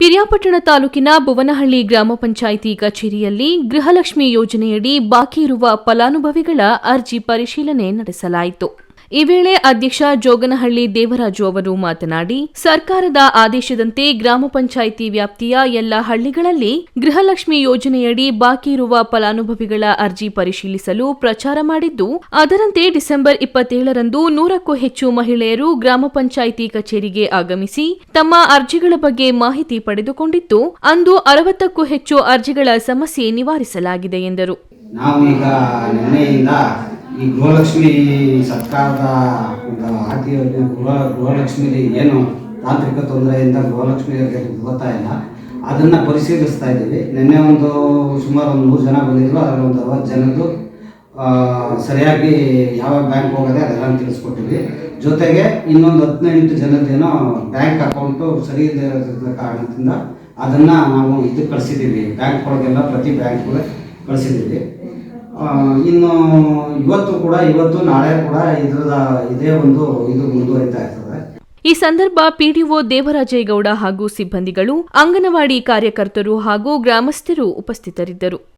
ಪಿರಿಯಾಪಟ್ಟಣ ತಾಲೂಕಿನ ಬುವನಹಳ್ಳಿ ಗ್ರಾಮ ಪಂಚಾಯಿತಿ ಕಚೇರಿಯಲ್ಲಿ ಗೃಹಲಕ್ಷ್ಮಿ ಯೋಜನೆಯಡಿ ಬಾಕಿ ಇರುವ ಫಲಾನುಭವಿಗಳ ಅರ್ಜಿ ಪರಿಶೀಲನೆ ನಡೆಸಲಾಯಿತು. ಈ ವೇಳೆ ಅಧ್ಯಕ್ಷ ಜೋಗನಹಳ್ಳಿ ದೇವರಾಜು ಅವರು ಮಾತನಾಡಿ, ಸರ್ಕಾರದ ಆದೇಶದಂತೆ ಗ್ರಾಮ ಪಂಚಾಯಿತಿ ವ್ಯಾಪ್ತಿಯ ಎಲ್ಲ ಹಳ್ಳಿಗಳಲ್ಲಿ ಗೃಹಲಕ್ಷ್ಮಿ ಯೋಜನೆಯಡಿ ಬಾಕಿ ಇರುವ ಫಲಾನುಭವಿಗಳ ಅರ್ಜಿ ಪರಿಶೀಲಿಸಲು ಪ್ರಚಾರ ಮಾಡಿದ್ದು, ಅದರಂತೆ ಡಿಸೆಂಬರ್ ಇಪ್ಪತ್ತೇಳರಂದು ನೂರಕ್ಕೂ ಹೆಚ್ಚು ಮಹಿಳೆಯರು ಗ್ರಾಮ ಪಂಚಾಯಿತಿ ಕಚೇರಿಗೆ ಆಗಮಿಸಿ ತಮ್ಮ ಅರ್ಜಿಗಳ ಬಗ್ಗೆ ಮಾಹಿತಿ ಪಡೆದುಕೊಂಡಿದ್ದು, ಅಂದು ಅರವತ್ತಕ್ಕೂ ಹೆಚ್ಚು ಅರ್ಜಿಗಳ ಸಮಸ್ಯೆ ನಿವಾರಿಸಲಾಗಿದೆ ಎಂದರು. ಈ ಗೃಹಲಕ್ಷ್ಮಿ ಸರ್ಕಾರದ ಆರ್ಥಿಕ ಗೃಹ, ಗೃಹಲಕ್ಷ್ಮಿಲಿ ಏನು ತಾಂತ್ರಿಕ ತೊಂದರೆಯಿಂದ ಗೃಹಲಕ್ಷ್ಮಿಯವರಿಗೆ ಗೊತ್ತಾ ಇಲ್ಲ. ಅದನ್ನು ಪರಿಶೀಲಿಸ್ತಾ ಇದ್ದೀವಿ. ನಿನ್ನೆ ಒಂದು ಸುಮಾರು ಒಂದು ನೂರು ಜನ ಬಂದಿದ್ದರು ಅದರಲ್ಲಿ ಒಂದು ಅರವತ್ತು ಜನದ್ದು ಸರಿಯಾಗಿ ಯಾವ ಬ್ಯಾಂಕ್ ಹೋಗದೆ ಅದೆಲ್ಲ ತಿಳಿಸ್ಕೊಟ್ಟಿವಿ ಜೊತೆಗೆ ಇನ್ನೊಂದು ಹದಿನೆಂಟು ಜನದ್ದೇನೋ ಬ್ಯಾಂಕ್ ಅಕೌಂಟು ಸರಿ ಇಲ್ಲದೆ ಕಾರಣದಿಂದ ಅದನ್ನು ನಾವು ಇದು ಕಳಿಸಿದ್ದೀವಿ. ಬ್ಯಾಂಕ್ ಒಳಗೆಲ್ಲ ಪ್ರತಿ ಬ್ಯಾಂಕ್ಗೆ ಕಳಿಸಿದ್ದೀವಿ. ಇನ್ನು ಇವತ್ತು ಕೂಡ, ಇವತ್ತು ನಾಳೆ ಕೂಡ ಇದರ ಇದೇ ಒಂದು, ಇದು ಮುಂದುವರಿತಾ ಇರ್ತದೆ. ಈ ಸಂದರ್ಭ ಪಿಡಿಒ ದೇವರಾಜೇಗೌಡ ಹಾಗೂ ಸಿಬ್ಬಂದಿಗಳು, ಅಂಗನವಾಡಿ ಕಾರ್ಯಕರ್ತರು ಹಾಗೂ ಗ್ರಾಮಸ್ಥರು ಉಪಸ್ಥಿತರಿದ್ದರು.